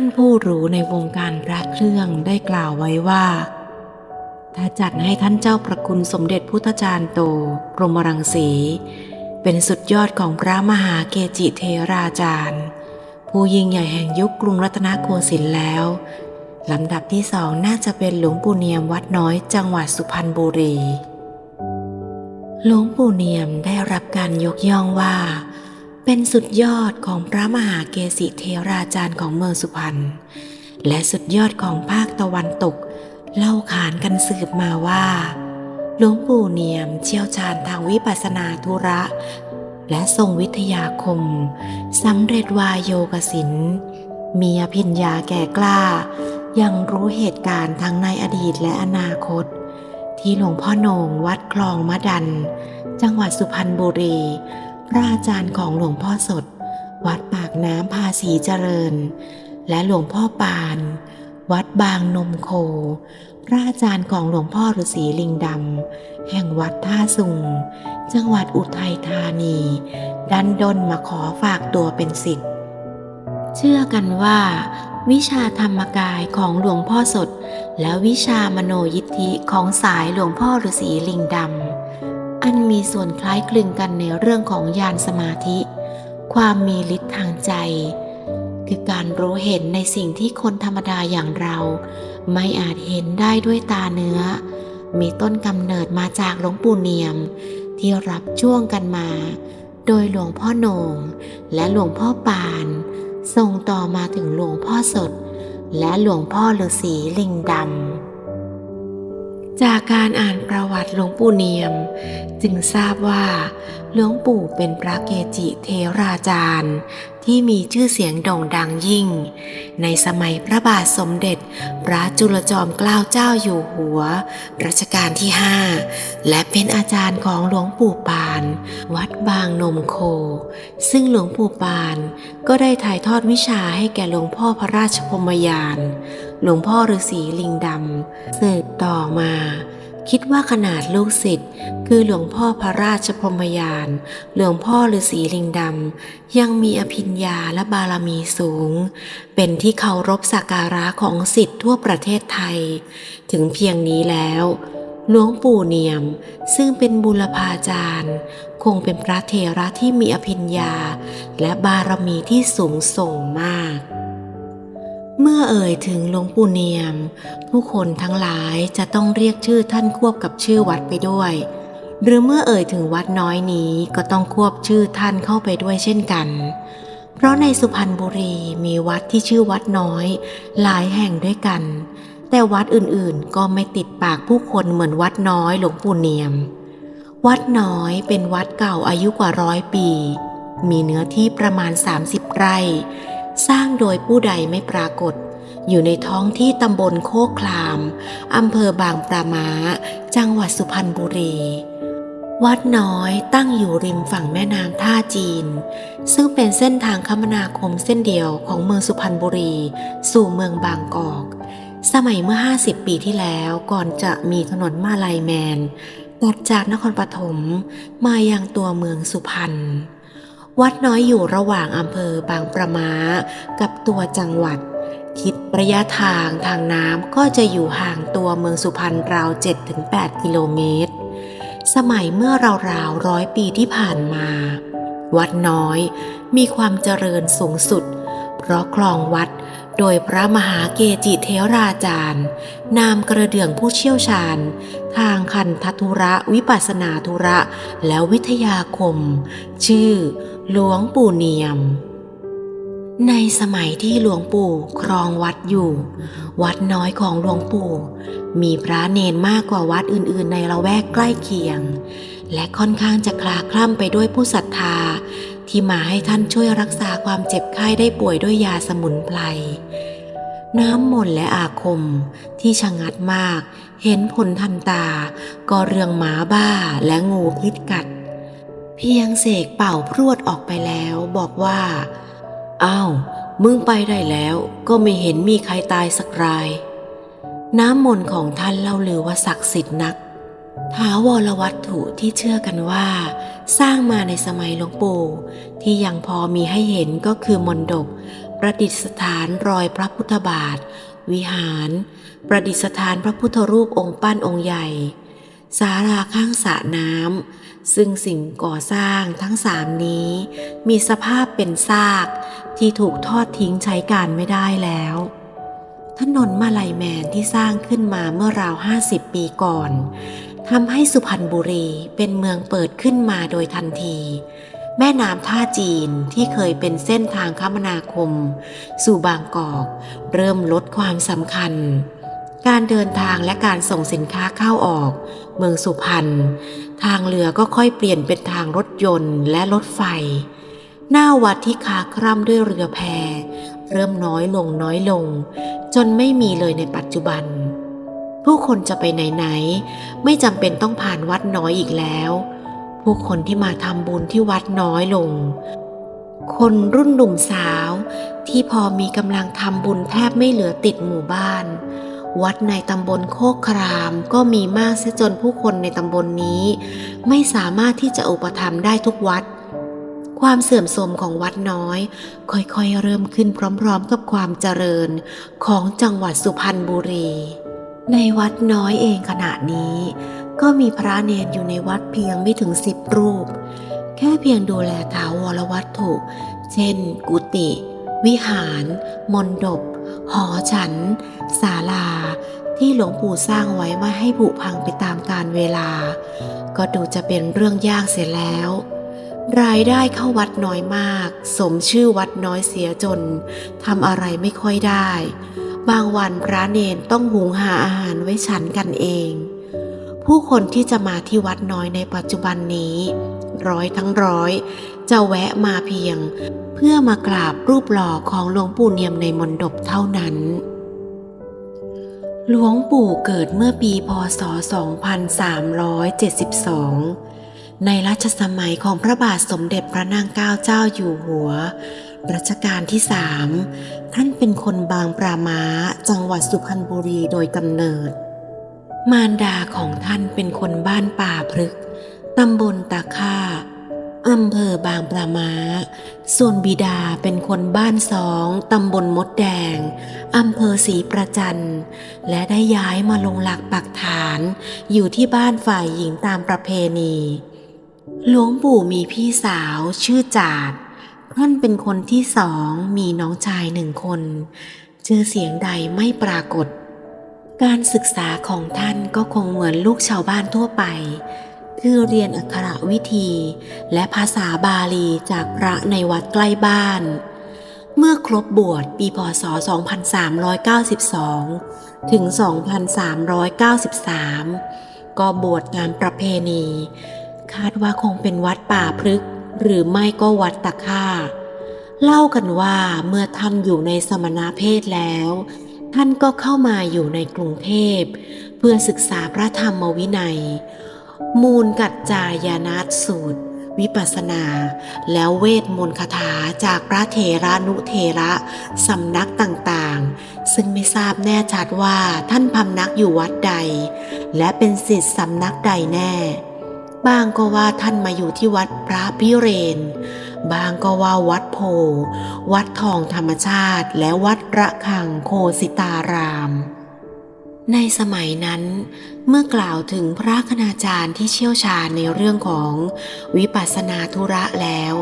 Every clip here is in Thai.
านผู้รู้ในวงการพระเครื่องได้กล่าวไว้ว่า ถ้าจัดให้ท่านเจ้าประคุณสมเด็จพุทธจารย์โตกรมรังสี เป็นสุดยอดของพระมหาเกจิเทราจารย์ ผู้ยิ่งใหญ่แห่งยุคกรุงรัตนโกสินทร์แล้วลำดับที่สองน่าจะเป็นหลวงปู่เนียมวัดน้อยจังหวัดสุพรรณบุรี หลวงปู่เนียมได้รับการยกย่องว่า เป็นสุดยอดของพระมหาเกสิเทราจารย์ของเมืองสุพรรณและสุดยอดของภาคตะวันตก เล่าขานกันสืบมาว่าหลวงปู่เนียมเชี่ยวชาญทางวิปัสสนาธุระ และทรงวิทยาคมสำเร็จวายโยกสินมีอภิญญาแก่กล้า ยังรู้เหตุการณ์ทั้งในอดีตและอนาคต ที่หลวงพ่อโหนงวัดคลองมะดัน จังหวัดสุพรรณบุรี พระอาจารย์ของหลวงพ่อสด วัดปากน้ำภาษีเจริญ และหลวงพ่อปาน วัดบางนมโค พระอาจารย์ของหลวงพ่อฤาษีลิงดำแห่งวัดท่าสุง จังหวัดอุทัยธานี ดันดนมาขอฝากตัวเป็นศิษย์เชื่อกันว่าวิชาธรรมกายของหลวงพ่อสด และวิชามโนยิทธิของสายหลวงพ่อฤาษีลิงดำ อันมีส่วนคล้ายคลึงกันในเรื่องของญาณสมาธิ ความมีฤทธิ์ทางใจ คือการรู้เห็นในสิ่งที่คนธรรมดาอย่างเรา ไม่อาจเห็นได้ด้วยตาเนื้อ มีต้นกำเนิดมาจากหลวงปู่เนียม ที่รับช่วงกันมา โดยหลวงพ่อโหนงและหลวงพ่อปาน ส่งต่อมาถึงหลวงพ่อสด และหลวงพ่อฤาษีลิงดำ จากการอ่านประวัติหลวงปู่เนียม จึงทราบว่าหลวงปู่เป็นพระเกจิเทราจารย์ ที่มีชื่อเสียงโด่งดังยิ่ง ในสมัยพระบาทสมเด็จ พระจุลจอมเกล้าเจ้าอยู่หัว รัชกาลที่5และเป็นอาจารย์ของหลวงปู่ปาน วัดบางนมโค ซึ่งหลวงปู่ปานก็ได้ถ่ายทอดวิชาให้แก่หลวงพ่อพระราชพรหมยาน หลวงพ่อฤาษีลิงดำสืบต่อมา คิดว่าขนาดลูกศิษย์คือหลวงพ่อพระราชพรมยาน หลวงพ่อฤาษีลิงดำยังมีอภิญญาและบารมีสูง เป็นที่เคารพสักการะของศิษย์ทั่วประเทศไทย ถึงเพียงนี้แล้วหลวงปู่เนียมซึ่งเป็นบุรพาจารย์ คงเป็นพระเถระที่มีอภิญญา และบารมีที่สูงส่งมาก เมื่อเอ่ยถึงหลวงปู่เนียม ผู้คนทั้งหลายจะต้องเรียกชื่อท่านควบกับชื่อวัดไปด้วย หรือเมื่อเอ่ยถึงวัดน้อยนี้ก็ต้องควบชื่อท่านเข้าไปด้วยเช่นกัน เพราะในสุพรรณบุรีมีวัดที่ชื่อวัดน้อย หลายแห่งด้วยกัน แต่วัดอื่นๆก็ไม่ติดปากผู้คนเหมือนวัดน้อยหลวงปู่เนียม วัดน้อยเป็นวัดเก่าอายุกว่าร้อยปี มีเนื้อที่ประมาณ 30 ไร่ สร้างโดยผู้ใดไม่ปรากฏ อยู่ในท้องที่ตำบลโคกคลาม อำเภอบางปรามาจังหวัดสุพรรณบุรี วัดน้อยตั้งอยู่ริมฝั่งแม่น้ำท่าจีน ซึ่งเป็นเส้นทางคมนาคมเส้นเดียวของเมืองสุพรรณบุรี สู่เมืองบางกอก สมัยเมื่อ 50 ปีที่แล้วก่อนจะมีถนนมาลายแมนตัดจากนครปฐมมายังตัวเมืองสุพรรณ วัดน้อยอยู่ระหว่างอำเภอบางประมากับตัวจังหวัด คิดระยะทางทางน้ำก็จะอยู่ห่างตัวเมืองสุพรรณราว 7-8 กิโลเมตร สมัยเมื่อราวๆร้อยปีที่ผ่านมา วัดน้อยมีความเจริญสูงสุด เพราะคลองวัด โดยพระมหาเกจิเทราจารย์ นามกระเดื่องผู้เชี่ยวชาญ ทางคันทธุระวิปัสนาธุระและวิทยาคม ชื่อ หลวงปู่เนียม ในสมัยที่หลวงปู่ครองวัดอยู่ วัดน้อยของหลวงปู่ มีพระเนนมากกว่าวัดอื่น ๆ ในละแวกใกล้เคียง และค่อนข้างจะคลาคล่ำไปด้วยผู้ศรัทธา ที่มาให้ท่านช่วยรักษาความเจ็บไข้ได้ป่วยด้วยยาสมุนไพร น้ำมนต์และอาคมที่ชะงัดมาก เห็นผลทันตา ก็เรื่องหมาบ้าและงูพิษกัด เพียงเสกเป่าพรวดออกไปแล้วบอกว่าอ้าวมึงไปได้แล้วก็ไม่เห็นมีใครตายสักราย น้ำมนต์ของท่านเล่าลือว่าศักดิ์สิทธิ์นัก ท้าวรวัตถุที่เชื่อกันว่า สร้างมาในสมัยหลวงปู่ที่ยังพอมีให้เห็นก็คือมณฑปประดิษฐานรอยพระพุทธบาท วิหาร ประดิษฐานพระพุทธรูปองค์ปั้นองค์ใหญ่ศาลาข้างสระน้ำซึ่งสิ่งก่อสร้างทั้งสามนี้ มีสภาพเป็นซากที่ถูกทอดทิ้งใช้การไม่ได้แล้ว ถนนมาลายแมนที่สร้างขึ้นมาเมื่อราว 50 ปีก่อน ทำให้สุพรรณบุรีเป็นเมืองเปิดขึ้นมาโดยทันที แม่น้ำท่าจีนที่เคยเป็นเส้นทางคมนาคม สู่บางกอก เริ่มลดความสำคัญ การเดินทางและการส่งสินค้าเข้าออก เมืองสุพรรณทางเรือก็ค่อยเปลี่ยนเป็นทางรถยนต์และรถไฟ หน้าวัดที่คาคร่ำด้วยเรือแพ เริ่มน้อยลงน้อยลง จนไม่มีเลยในปัจจุบัน ผู้คนจะไปไหนๆไม่จำเป็นต้องผ่านวัดน้อยอีกแล้ว ผู้คนที่มาทำบุญที่วัดน้อยลง คนรุ่นหนุ่มสาว ที่พอมีกำลังทำบุญแทบไม่เหลือติดหมู่บ้าน วัดในตำบลโคกครามก็มีมากเสียจนผู้คนในตำบลนนี้ ไม่สามารถที่จะอุปถัมภ์ได้ทุกวัดความเสื่อมโทรมของวัดน้อย ค่อยๆ เริ่มขึ้นพร้อมๆ กับความเจริญของจังหวัดสุพรรณบุรี ในวัดน้อยเองขณะนี้ ก็มีพระเนรอยู่ในวัดเพียงไม่ถึงสิบรูป แค่เพียงดูแลถาวรวัตถุ เช่น กุฏิวิหารมณฑปหอฉัน ศาลา ที่หลวงปู่สร้างไว้ม่ให้ผุพังไปตามกาลเวลา ก็ดูจะเป็นเรื่องยากเสียแล้ว รายได้เข้าวัดน้อยมาก สมชื่อวัดน้อยเสียจนทำอะไรไม่ค่อยได้ บางวันพระเนนต้องหุงหาอาหารไว้ฉันกันเอง ผู้คนที่จะมาที่วัดน้อยในปัจจุบันนี้ ร้อยทั้งร้อย จะแวะมาเพียง เพื่อมากราบรูปหล่อของหลวงปู่เนียมในมณฑปเท่านั้น หลวงปู่เกิดเมื่อปีพศ 2372 ในรัชสมัยของพระบาทสมเด็จพระนางเก้าเจ้าอยู่หัว รัชกาลที่สามท่านเป็นคนบางปรามาจังหวัดสุพรรณบุรีโดยกำเนิด มารดาของท่านเป็นคนบ้านป่าพฤกษ์ตำบลตาค่าอำเภอบางปลามา ส่วนบิดาเป็นคนบ้านสองตำบลมดแดง อำเภอศรีประจัน และได้ย้ายมาลงหลักปักฐาน อยู่ที่บ้านฝ่ายหญิงตามประเพณี หลวงปู่มีพี่สาวชื่อจาด ท่านเป็นคนที่สองมีน้องชายหนึ่งคน ชื่อเสียงใดไม่ปรากฏ การศึกษาของท่านก็คงเหมือนลูกชาวบ้านทั่วไป คือเรียนอักขระวิธี และภาษาบาลีจากพระในวัดใกล้บ้าน เมื่อครบบวชปีพศ 2392 ถึง 2393 ก็บวชงานประเพณี คาดว่าคงเป็นวัดป่าพฤกษ์ หรือไม่ก็วัดตะค่า เล่ากันว่าเมื่อท่านอยู่ในสมณเพศแล้ว ท่านก็เข้ามาอยู่ในกรุงเทพ เพื่อศึกษาพระธรรมวินัย มูลกัจจายานัตสูตร วิปัสสนา แล้วเวทมนต์คาถาจากพระเถรานุเถระสำนักต่างๆ ซึ่งไม่ทราบแน่ชัดว่าท่านพำนักอยู่วัดใด และเป็นศิษย์สำนักใดแน่ บางก็ว่าท่านมาอยู่ที่วัดพระพิเรน บางก็ว่าวัดโพ วัดทองธรรมชาติ และวัดระฆังโคสิตาราม ในสมัยนั้นเมื่อกล่าวถึงพระคณาจารย์ที่เชี่ยวชาญในเรื่องของวิปัสสนาธุระแล้ว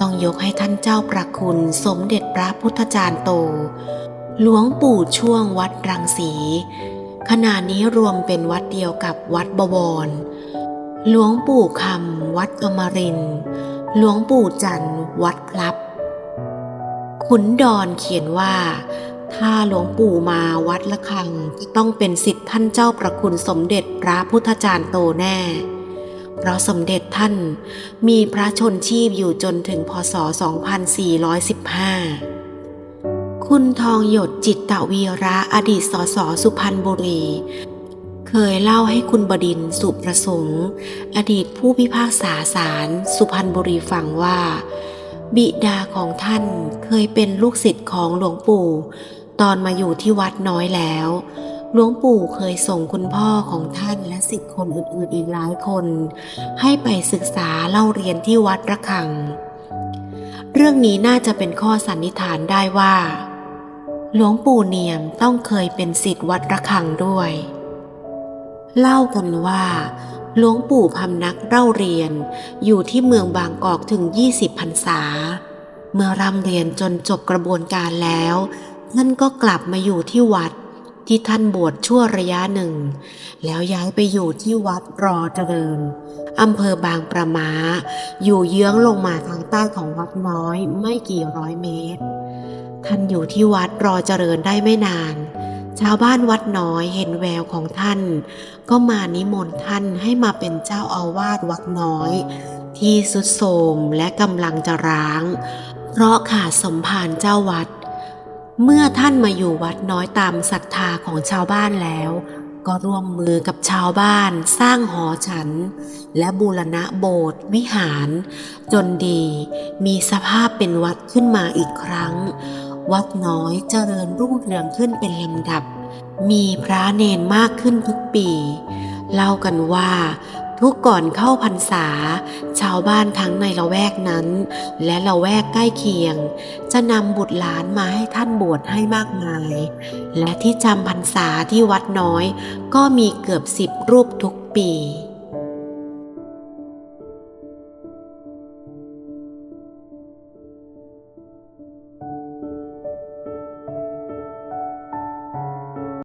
ต้องยกให้ท่านเจ้าประคุณสมเด็จพระพุทธจารย์โต หลวงปู่ช่วงวัดรังสีขณะนี้รวมเป็นวัดเดียวกับวัดบวร หลวงปู่คำวัดอมรินทร์หลวงปู่จันทร์วัดพลับ ขุนดอนเขียนว่า ถ้าหลวงปู่มาวัดละคังต้องเป็นสิทธิ์ท่านเจ้าประคุณสมเด็จพระพุทธจารย์โตแน่ เพราะสมเด็จท่านมีพระชนชีพอยู่จนถึงพศ 2415 คุณทองหยดจิตตวีระอดีตสสสุพรรณบุรี เคยเล่าให้คุณบดินทร์สุประสงค์ อดีตผู้พิพากษาศาลสุพรรณบุรีฟังว่า บิดาของท่านเคยเป็นลูกศิษย์ของหลวงปู่ ตอนมาอยู่ที่วัดน้อยแล้ว หลวงปู่เคยส่งคุณพ่อของท่านและสิทธิ์คนอื่นๆอีกหลายคน ให้ไปศึกษาเล่าเรียนที่วัดระฆัง เรื่องนี้น่าจะเป็นข้อสันนิษฐานได้ว่า หลวงปู่เนียมต้องเคยเป็นสิทธิ์วัดระฆังด้วย เล่ากันว่าหลวงปู่พำนักเล่าเรียนอยู่ที่เมืองบางกอกถึง 20พรรษา เมื่อร่ำเรียนจนจบกระบวนการแล้วท่านก็กลับมาอยู่ที่วัดที่ท่านบวชชั่วระยะหนึ่ง แล้วย้ายไปอยู่ที่วัดรอเจริญอำเภอบางประมา อยู่เยื้องลงมาทางใต้ของวัดน้อยไม่กี่ร้อยเมตร ท่านอยู่ที่วัดรอเจริญได้ไม่นาน ชาวบ้านวัดน้อยเห็นแววของท่าน ก็มานิมนต์ท่านให้มาเป็นเจ้าอาวาสวัดน้อย ที่สุดโทมและกำลังจะร้าง เพราะขาดสมภารเจ้าวัด เมื่อท่านมาอยู่วัดน้อยตามศรัทธาของชาวบ้านแล้ว ก็ร่วมมือกับชาวบ้านสร้างหอฉัน และบูรณะโบสถ์วิหาร จนดีมีสภาพเป็นวัดขึ้นมาอีกครั้ง วัดน้อยเจริญรุ่งเรืองขึ้นเป็นลำดับ มีพระเนนมากขึ้นทุกปี เล่ากันว่า ทุกก่อนเข้าพรรษา ชาวบ้านทั้งในละแวกนั้น และละแวกใกล้เคียง จะนำบุตรหลานมาให้ท่านบวชให้มากมาย และที่จำพรรษาที่วัดน้อย ก็มีเกือบสิบรูปทุกปี